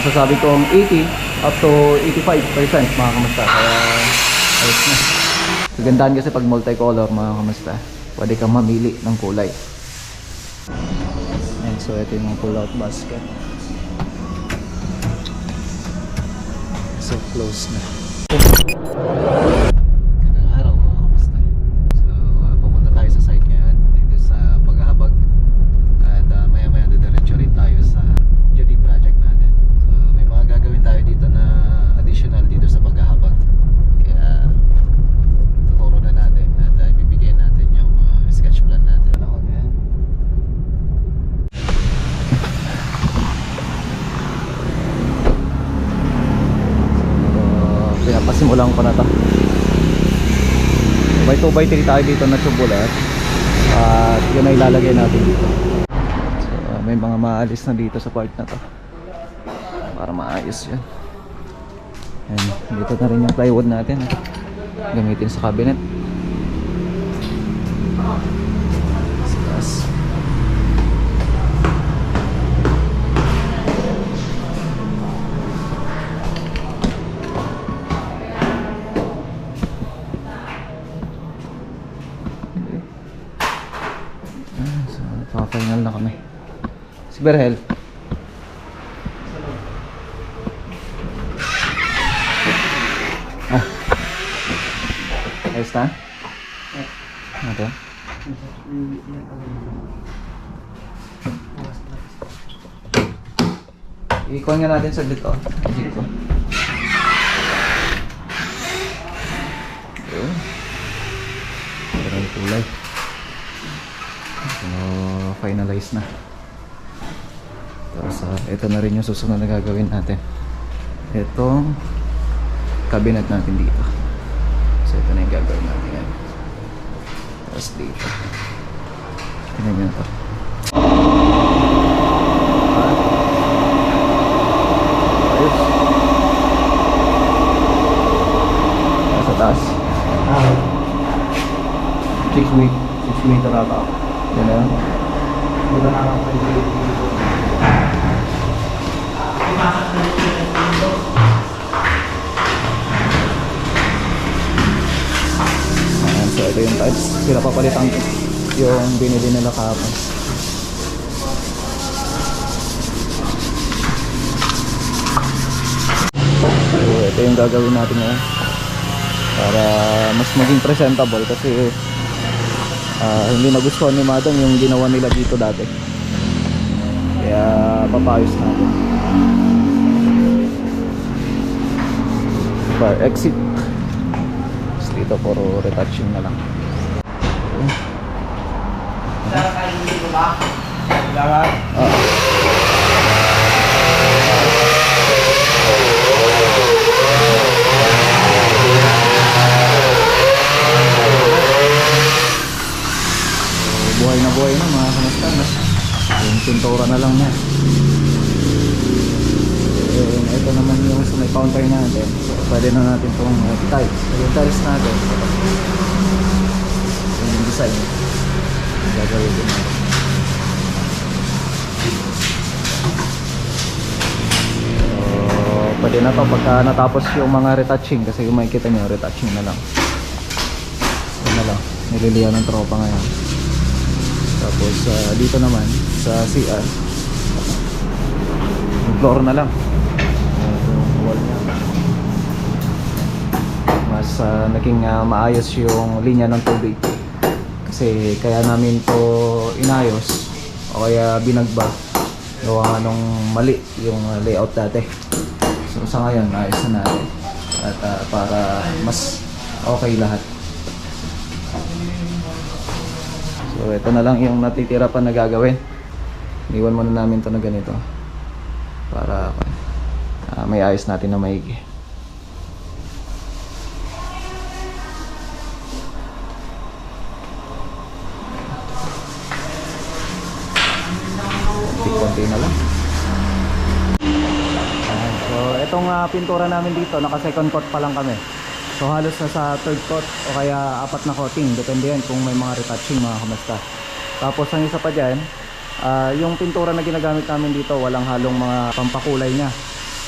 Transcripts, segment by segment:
masasabi kong 80 up to 85% mga kamusta. Kaya ayos na. Kagandahan kasi pag multicolor mga kamusta. Pwede kang mamili ng kulay. And so ito yung pull out basket. So close na. Magandang araw mga kamusta. So uh, pupunta tayo sa site ngayon dito sa Paghahabag. At uh, maya maya didiretso rin tayo sa duty project natin. So may mga gagawin tayo dito na additional dito sa Paghahabag. Kaya tuturo na natin at uh, ibibigay natin yung uh, sketch plan natin. Ako ngayon. So, pinapasimulan ko na to. By 2 by 3 tayo dito na tubular. At yun ay ilalagay natin dito. So, may mga maalis na dito sa part na to. Para maayos yun. And dito na rin yung plywood natin. Gamitin sa cabinet. So, pa-final na kami. Si Berhel. Ah. Ayos na? Ito? Ikuha nga natin saglit oh. Jig ko. Finalize na. Tapos, ah, ito na rin yung susunod na gagawin natin. Itong cabinet natin dito. So, ito na yung gagawin natin yan. Tapos dito. Tingnan nyo na to. Ayos. Nasa taas. Ah, Six week. Six meter ata ako. Yan na so ito yung tiles. Sila papalitan ko yung binili nila kahapon. So ito yung gagawin natin ngayon. Para mas maging presentable kasi ah, hindi nagustuhan ni Madam yung ginawa nila dito dati. Kaya papayos natin. Bar exit. Dito puro retouching na lang. Lahat. Ah. So, buhay na buhay na mga kamusta no? Yung pintura na lang yan. And ito naman yung sa may counter natin. So, pwede na natin itong uh, tiles. So, yung tiles natin. Yung design. Gagawin din natin. Pwede na to pagka natapos yung mga retouching kasi yung makikita nyo, retouching na lang. Yun na lang, nililihan ng tropa ngayon. Tapos ah, dito naman sa CR, yung floor na lang. Yung wall niya. Mas ah, naging ah, maayos yung linya ng tubig. Kasi kaya namin to inayos o kaya binagba gawa nung mali yung uh, layout dati sa ngayon ayos na natin. At uh, para mas okay lahat. So ito na lang yung natitira pa na gagawin. Iwan muna namin to na ganito. Para uh, may ayos natin na maigi konti na lang Ayan, so ah, pintura namin dito naka second coat pa lang kami so halos na sa third coat o kaya apat na coating depende yan kung may mga retouching mga kamasta tapos ang isa pa dyan ah, yung pintura na ginagamit namin dito walang halong mga pampakulay niya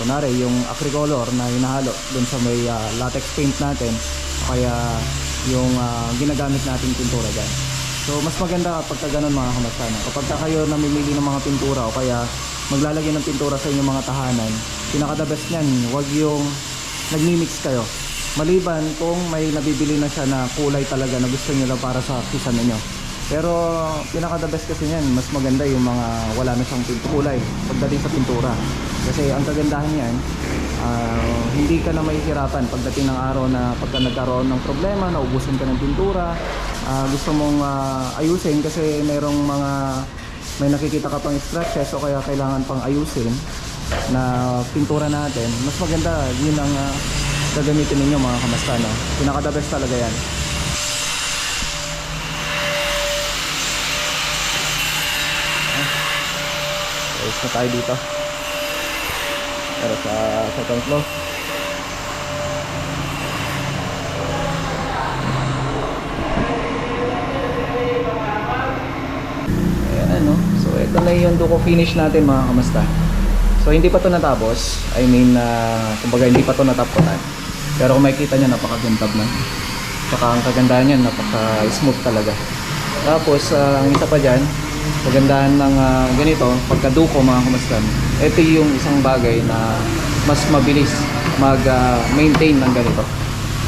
kunwari yung acricolor na hinahalo dun sa may ah, latex paint natin o kaya yung ah, ginagamit nating pintura dyan. So mas maganda kapag ka ganun mga kamasana. Kapag ka kayo namimili ng mga pintura o kaya maglalagay ng pintura sa inyong mga tahanan, pinaka the best niyan, wag yung nagmi-mix kayo. Maliban kung may nabibili na siya na kulay talaga na gusto niyo lang para sa kisan ninyo. Pero pinaka the best kasi niyan, mas maganda yung mga wala na siyang kulay pagdating sa pintura. Kasi ang kagandahan niyan, ah, hindi ka na mahihirapan pagdating ng araw na pagka nagkaroon ng problema, naubusan ka ng pintura, ah, gusto mong ah, ayusin kasi merong mga may nakikita ka pang scratches o kaya kailangan pang ayusin na pintura natin, mas maganda yun ang ah, gagamitin ninyo mga kamastano. Pinaka the best talaga yan. Ayos na tayo dito. Pero sa second floor. Ayan ano. So ito na yung duko finish natin mga kamasta. So hindi pa to natapos. I mean, uh, kumbaga hindi pa to nataputan. Pero kung makikita nyo, napakagantab na. Saka ang kagandahan niyan, napaka-smooth talaga. Tapos, ah, ang isa pa dyan, kagandahan ng ah, ganito, pagkaduko mga kamastan, ito yung isang bagay na mas mabilis mag-maintain ng ganito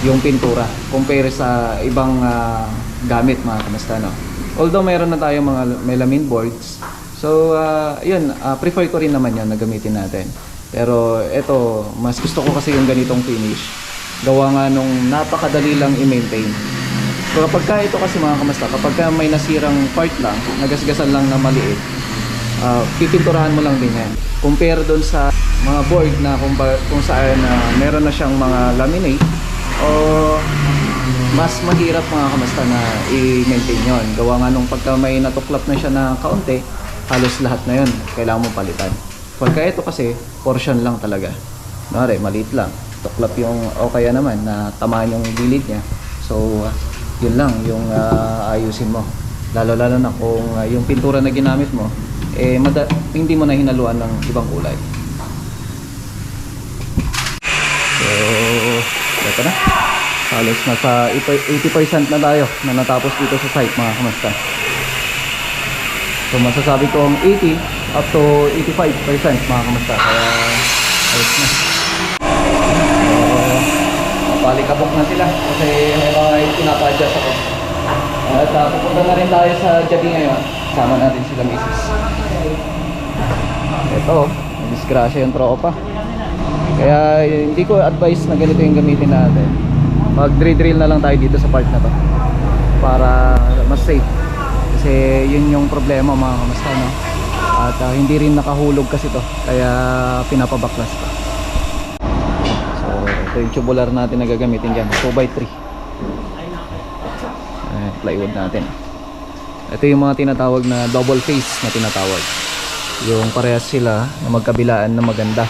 yung pintura compare sa ibang ah, gamit mga kamastan. No? Although meron na tayong mga melamine boards, so ah, yun, ah, prefer ko rin naman yan na gamitin natin. Pero ito, mas gusto ko kasi yung ganitong finish. Gawa nga nung napakadali lang i-maintain. So kapag ka ito kasi mga kamasta, kapag ka may nasirang part lang, nagasgasan lang na maliit, ah, pipinturahan mo lang din yan. Compare doon sa mga board na kung, ba, kung saan na meron na siyang mga laminate o mas mahirap mga kamasta na i-maintain yon. Gawa nga nung pagka may natuklap na siya na kaunti, halos lahat na yon kailangan mo palitan. Pagka ito kasi, portion lang talaga. Mare, maliit lang. Tuklap yung, o kaya naman, na tamaan yung gilid niya. So, yun lang, yung ah, ayusin mo. Lalo-lalo na kung ah, yung pintura na ginamit mo, eh, mada- hindi mo na hinaluan ng ibang kulay. So, ito na. Halos nasa 80% na tayo na natapos dito sa site mga kamasta. So masasabi kong 80 up to 85% mga kamasta. Kaya ayos na. Palikabok na sila kasi may mga pinapa-adjust ako. At uh, pupunta na rin tayo sa Jadi ngayon. Sama natin sila misis. Ito, disgrasya yung tropa. Kaya hindi ko advice na ganito yung gamitin natin. Mag-drill na lang tayo dito sa part na to. Para mas safe. Kasi yun yung problema mga kamusta no. At ah, hindi rin nakahulog kasi to. Kaya pinapabaklas ko. So ito yung tubular natin na gagamitin dyan. 2x3. Eh, plywood natin. Ito yung mga tinatawag na double face na tinatawag. Yung parehas sila na magkabilaan na maganda.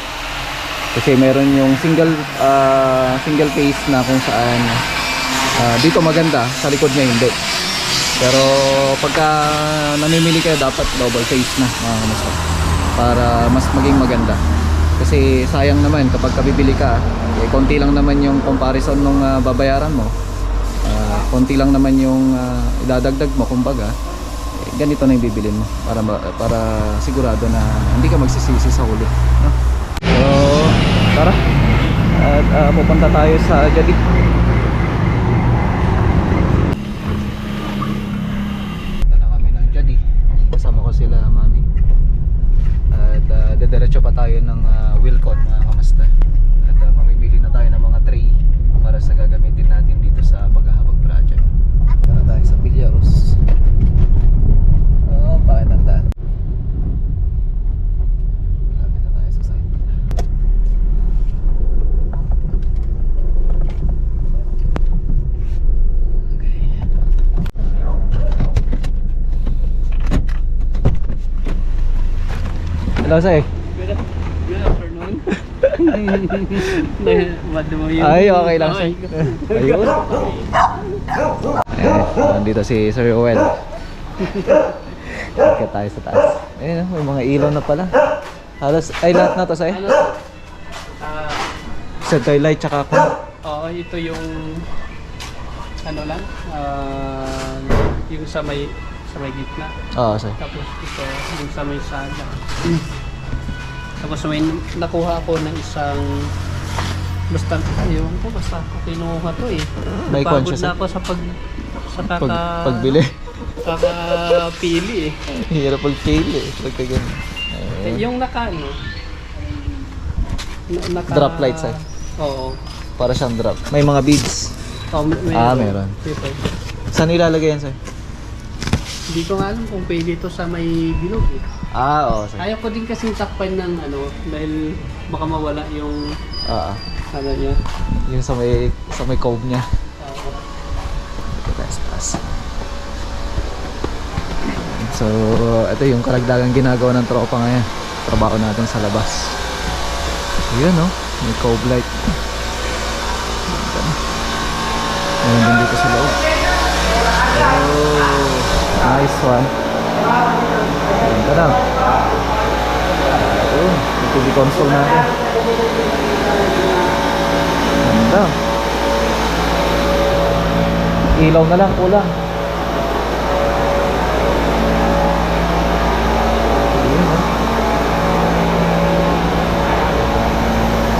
Kasi meron yung single ah, single face na kung saan ah, dito maganda, sa likod niya hindi. Pero pagka namimili kayo dapat double face na mga kamusta. Para mas maging maganda. Kasi sayang naman kapag kabibili ka, eh, konti lang naman yung comparison nung ah, babayaran mo. Ah, konti lang naman yung ah, idadagdag mo kumbaga. Eh, ganito na yung bibilin mo para para sigurado na hindi ka magsisisi sa huli, no? So, tara. At ah, pupunta tayo sa Jadi. Punta na kami ng Jadi. Kasama ko sila, mami. At uh, dediretso pa tayo ng uh, Wilcon, mga kamasta. At ah, mamimili na tayo ng mga tray para sa gagamitin natin dito sa paghahabag project. Na tayo sa Villaros. Oh, bakit ang daan? Hello, sir. Ay, okay lang, sir. Ayun. Eh, nandito si Sir Owen. Kaya tayo sa taas. Ayun, may mga ilaw na pala. Halos, ay lahat na to, sir? center light tsaka ko. Oo, ito yung ano lang, ah, yung sa may sa may gitna. Oo, sir. Tapos ito, yung sa may sala. Tapos may nakuha ako ng isang basta ayun ko basta ako kinuha to eh. May Napagod conscious, na ako sa pag sa kaka, Pag, pagbili. kakapili eh. Hirap pagpili. Pagka ganun. Eh. Yung naka ano? na- naka, Drop light side. Oo. Para siyang drop. May mga beads. Oh, may, may- Ah, meron. Ito. Saan ilalagay yan, sir? Hindi ko nga alam kung pwede ito sa may bilog eh. Ah, oo, sir. Ayaw ko din kasing takpan ng ano, dahil baka mawala yung Oo. ano niya. Yung sa may, sa may cove niya. Taas, taas. So, ito yung karagdagang ginagawa ng tropa ngayon. Trabaho natin sa labas. Yun, no? May cove light. Meron din dito sa loob. Oh, nice one. Ganda na. Oh, yung TV console natin. Ganda. Ilaw na lang, kulang. Ayun, oh.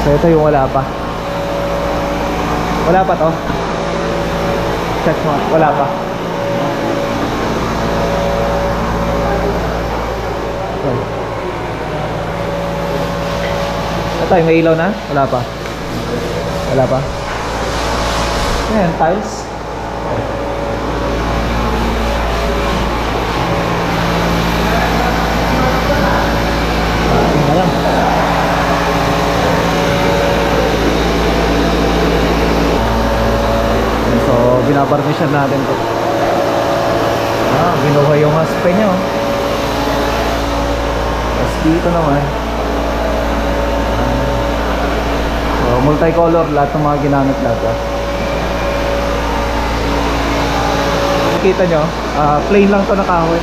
So ito yung wala pa. Wala pa to. Check mo, wala pa. Ito, may ilaw na? Wala pa. Wala pa. Ayan, tiles. So, binabarnisyan natin to. Ah, binuha yung haspe niya. oh. Tapos dito naman. So, multicolor lahat ng mga ginamit natin. Kita nyo, ah, plain lang to na kahoy.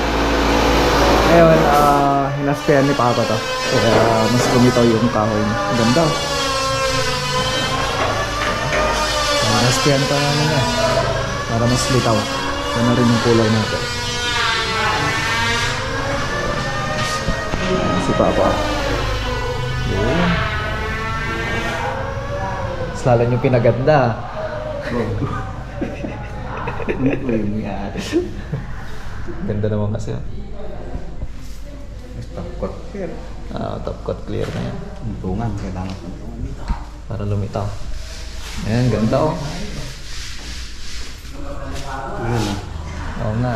Ngayon, ah, hinaspehan ni Papa to. Kaya mas gumitaw yung kahoy niya. Ganda. oh. Ah, Hinaspehan pa namin niya. Para mas litaw. Yan na rin yung kulay natin. Si Papa. Lalo yung pinaganda. Ganda naman kasi. oh. Tapkot. Ah, top coat clear na yan. Untungan. Kailangan untungan dito. Para lumitaw. Ayan, ganda oh. Yun ah. Oo nga.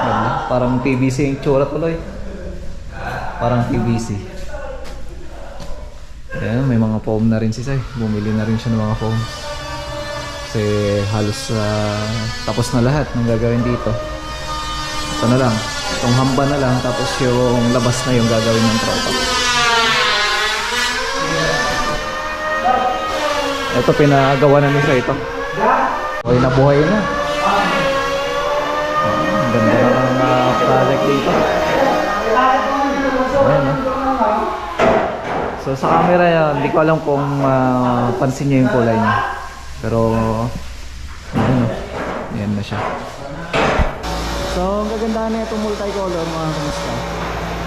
Ganda. Parang PVC yung tsura tuloy. Parang PVC. Ayan, may mga foam na rin si Sai. Bumili na rin siya ng mga foam. Kasi halos ah, tapos na lahat ng gagawin dito. Ito na lang. Itong hamba na lang tapos yung labas na yung gagawin ng tropa. Ito pinagawa na ni Sai ito. Buhay na buhay na. Ang ganda ng uh, project dito. Ayan, no? So sa camera yan, hindi ko alam kung ah, pansin niyo yung kulay niya. Pero, ayan, no? Ayan na siya. So, ang gagandahan na itong multicolor mga kamusta.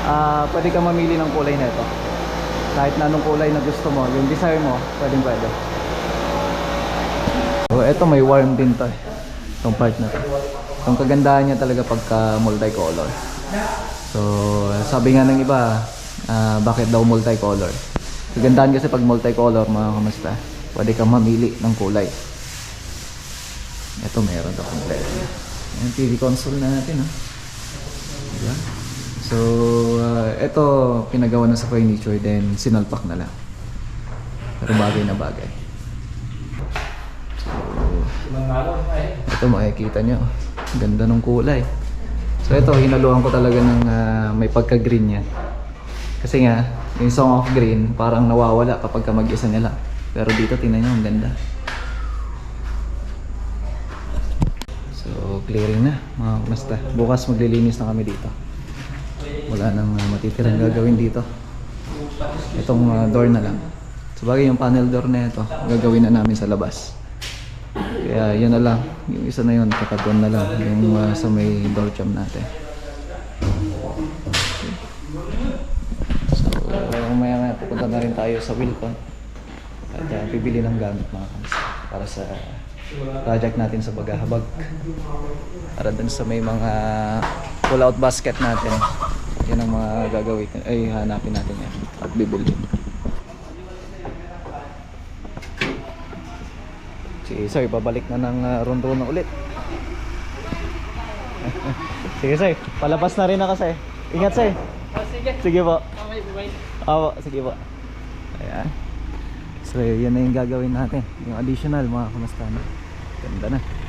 Ah, pwede ka mamili ng kulay na ito. Kahit na anong kulay na gusto mo, yung desire mo, pwedeng pwede. So, ito may warm din to eh. Itong part na to. Itong kagandahan niya talaga pagka multicolor. So, sabi nga ng iba, ah, bakit daw multicolor? Kagandahan kasi pag multicolor, mga kamusta, pwede kang mamili ng kulay. Ito meron to kompleto. Yung TV console na natin, ha? Diba? So, ah, ito pinagawa na sa furniture, then sinalpak na lang. Pero bagay na bagay. Ito makikita nyo. Ganda ng kulay. So ito, hinaluan ko talaga ng ah, may pagka-green yan. Kasi nga, yung song of green, parang nawawala kapag ka mag-isa nila. Pero dito, tingnan nyo, ang ganda. So, clearing na, mga kumasta. Bukas maglilinis na kami dito. Wala nang uh, matitirang gagawin dito. Itong ah, door na lang. So, Sabagay yung panel door na ito, gagawin na namin sa labas. Kaya yun na lang, yung isa na yun, kakadon na lang, yung uh, sa may door jam natin. So, maya maya pupunta na rin tayo sa Wilcon. At uh, bibili ng gamit mga kams para sa project natin sa Bagahabag. Para dun sa may mga pull-out basket natin. Yan ang mga gagawin, ay hanapin natin yan at bibili. Sige sir, babalik na ng uh, rondono ulit. sige sir, palabas na rin ako sir. Ingat sir. Oh. Sige po. Okay, bye. Opo, sige po. Ayan. So, yan na yung gagawin natin. Yung additional, mga kamusta na. Ganda na.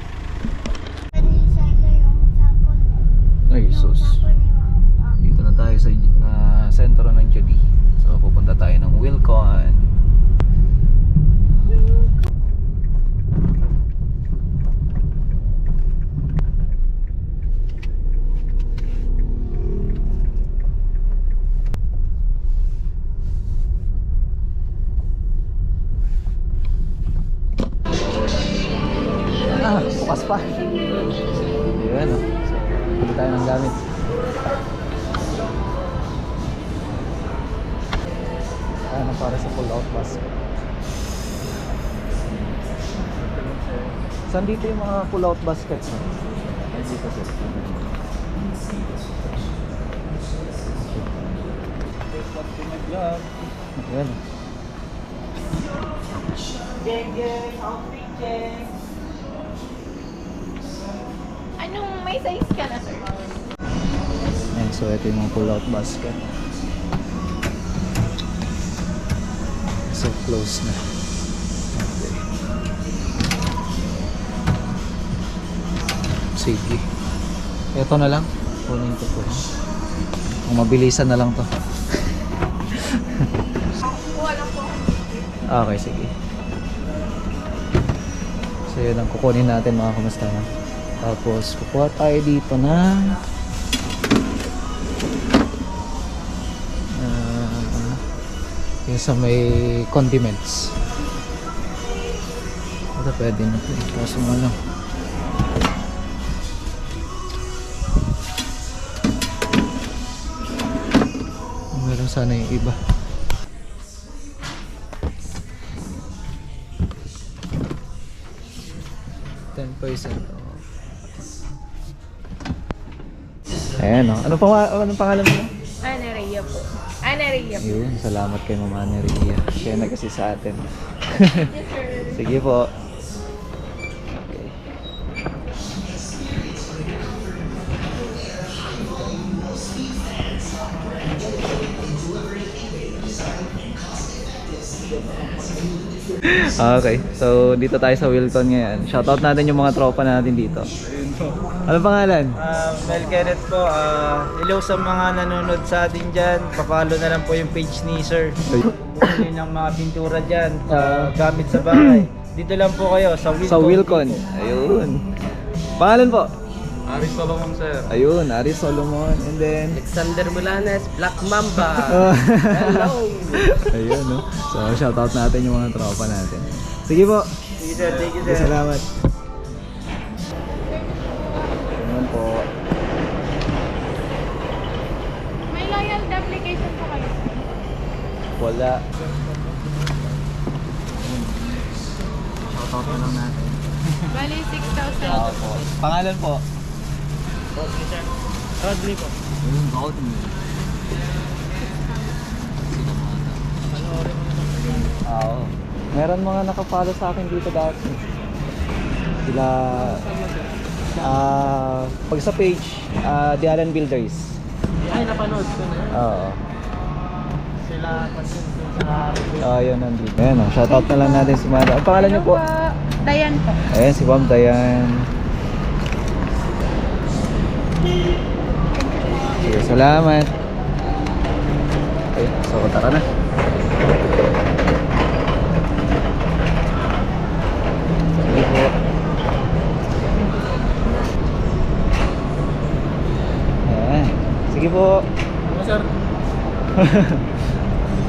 Saan dito yung mga pull-out baskets? No? Ay, dito sir. Ayan. Anong may size ka na, sir? Ayan, so ito yung mga pull-out basket. So close na. Sige. Ito na lang. Kunin ko po. Kung mabilisan na lang to. Lang. Okay, sige. So yun ang kukunin natin mga kamusta na. Tapos kukuha tayo dito na uh, yung sa may condiments. Ito pwede na ito. Kaso ano. Meron sana yung iba. 10% off. Ayan o. Anong, pang anong pangalan mo? Ana Rhea po. Ana Rhea po. Yun, salamat kay Mama Neria. Siya na kasi sa atin. Sige po. Okay, so dito tayo sa Wilton ngayon. Shoutout natin yung mga tropa natin dito. Ano pangalan? Ah, Mel Kenneth po, ah, hello sa mga nanonood sa atin dyan. Papalo na lang po yung page ni Sir. Bumili ng mga pintura dyan, ah, gamit sa bahay. Dito lang po kayo sa Wilcon. Sa Wilcon. Ayun. Pangalan po? Ba mong sir? Ayun, Ari Solomon. And then... Alexander Mulanes, Black Mamba. Hello! Ayun, no? So, shoutout natin yung mga tropa natin. Sige po. Sige sir, thank you sir. salamat. Ayun po. May loyalty application po kayo. Wala. Shoutout na lang natin. Bali, 6,000. Oo po. Pangalan po? Rodney po. Ayun, Rodney. Oo. Meron mga nakapalo sa akin dito dati. Sila ah pag sa page, ah The Allen Builders. Ay, napanood ko na. Oo. Sila pansin sa Ah, yun nandito. Ayan, oh, shoutout na lang natin si Mada. Ang pangalan niyo po? Dayan po. Ayan, si Ma'am Dayan. Sige, salamat. Okay, so tara na. Sige po. Sige po. Sir,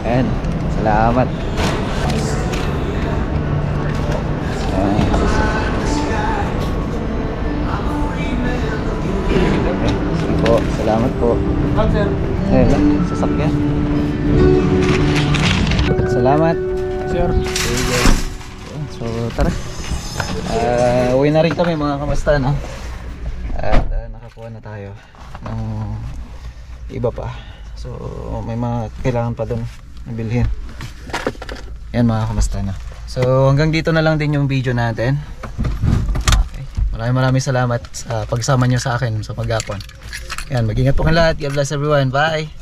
Ayan. Salamat. Kamusta, no? At ah, nakakuha na tayo ng iba pa. So, may mga kailangan pa doon na bilhin. Yan mga kamusta na. So, hanggang dito na lang din yung video natin. Okay. Maraming maraming salamat sa pagsama nyo sa akin sa maghapon. Yan, mag-ingat po kayo lahat. God bless everyone. Bye!